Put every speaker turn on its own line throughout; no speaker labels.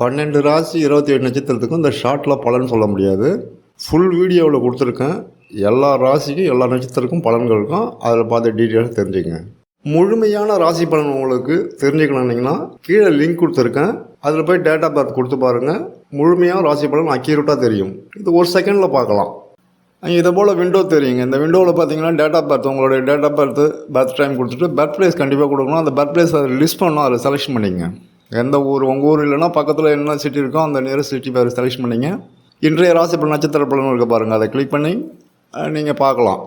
பன்னெண்டு ராசி இருபத்தி ஏழு நட்சத்திரத்துக்கும் இந்த ஷார்ட்டில் பலன் சொல்ல முடியாது. ஃபுல் வீடியோவில் கொடுத்துருக்கேன். எல்லா ராசிக்கும் எல்லா நட்சத்திரக்கும் பலன்கள் இருக்கும். அதில் பார்த்து டீட்டெயில்ஸ் தெரிஞ்சுக்கங்க முழுமையான ராசி பலன் உங்களுக்கு தெரிஞ்சுக்கணுன்னீங்கன்னா கீழே லிங்க் கொடுத்துருக்கேன். அதில் போய் டேட்டா பர்த் கொடுத்து பாருங்கள் முழுமையாக ராசி பலன் அக்யூரேட்டாக தெரியும். இது ஒரு செகண்டில் பார்க்கலாம். இதை போல் விண்டோ தெரியுங்க. இந்த விண்டோவில் பார்த்தீங்கன்னா டேட்டா பர்த் உங்களுடைய date of birth birth time கொடுத்துட்டு பர்த் பிளேஸ் கண்டிப்பாக கொடுக்கணும். அந்த பர்த் பிளேஸ் அதை லிஸ்ட் பண்ணணும். அதில் செலெக்ஷன் பண்ணிங்க எந்த ஊர் உங்கள் ஊர் இல்லைன்னா பக்கத்தில் என்ன சிட்டி இருக்கோ அந்த நியரஸ்ட் சிட்டி பேர் செலக்ட் பண்ணிங்க. இன்றைய ராசி பலன் நட்சத்திர பலன் இருக்க பாருங்கள் அதை கிளிக் பண்ணி நீங்கள் பார்க்கலாம்.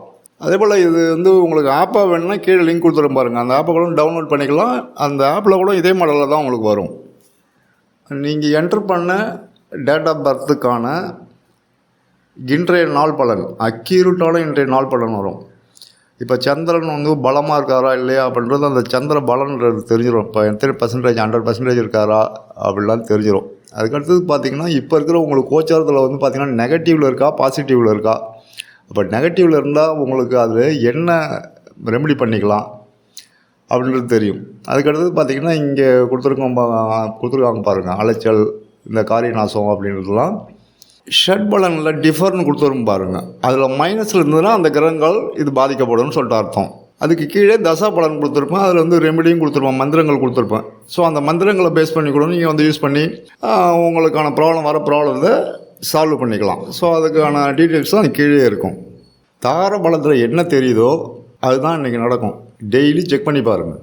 அதே போல் இது வந்து உங்களுக்கு ஆப்பாக வேணும்னா கீழே லிங்க் கொடுத்துரும் பாருங்கள் அந்த ஆப்பை கூட டவுன்லோட் பண்ணிக்கலாம். அந்த ஆப்பில் கூட இதே மாடலில் தான் உங்களுக்கு வரும். நீங்கள் என்டர் பண்ண டேட் ஆஃப் பர்த்துக்கான இன்றைய நாள் பலன் அக்யூரட்டான இன்றைய நாள் பலன் வரும். இப்போ சந்திரன் வந்து பலமாக இருக்காரா இல்லையா அப்படின்றது அந்த சந்திர பலன்றது தெரிஞ்சிடும் இப்போ எத்தனை பர்சன்டேஜ் ஹண்ட்ரட் பர்சன்டேஜ் இருக்காரா அப்படிலாம் தெரிஞ்சிடும் அதுக்கடுத்தது பார்த்திங்கன்னா இப்போ இருக்கிற உங்களுக்கு கோச்சாரத்தில் வந்து பார்த்திங்கன்னா நெகட்டிவில் இருக்கா பாசிட்டிவில் இருக்கா? அப்போ நெகட்டிவில் இருந்தால் உங்களுக்கு அதில் என்ன ரெமெடி பண்ணிக்கலாம் அப்படின்றது தெரியும். அதுக்கடுத்தது பார்த்தீங்கன்னா இங்கே கொடுத்துருக்கோம் கொடுத்துருக்காங்க பாருங்கள் அலைச்சல் இந்த காரிய நாசம் அப்படின்றதுலாம். ஷட் பலனில் டிஃபர்னு கொடுத்துரும் பாருங்கள் அதில் மைனஸில் இருந்ததுன்னா அந்த கிரகங்கள் இது பாதிக்கப்படும்னு சொல்லிட்டு அர்த்தம். அதுக்கு கீழே தசா பலன் கொடுத்துருப்பேன். அதில் வந்து ரெமடியும் கொடுத்துருப்பேன் மந்திரங்கள் கொடுத்துருப்பேன். ஸோ அந்த மந்திரங்களை பேஸ் பண்ணி கூட நீங்கள் வந்து யூஸ் பண்ணி உங்களுக்கான ப்ராப்ளம் வர ப்ராப்ளத்தை சால்வ் பண்ணிக்கலாம். ஸோ அதுக்கான டீட்டெயில்ஸ் தான் கீழே இருக்கும். தார பலத்தில் என்ன தெரியுதோ அதுதான் இன்றைக்கி நடக்கும். டெய்லி செக் பண்ணி பாருங்கள்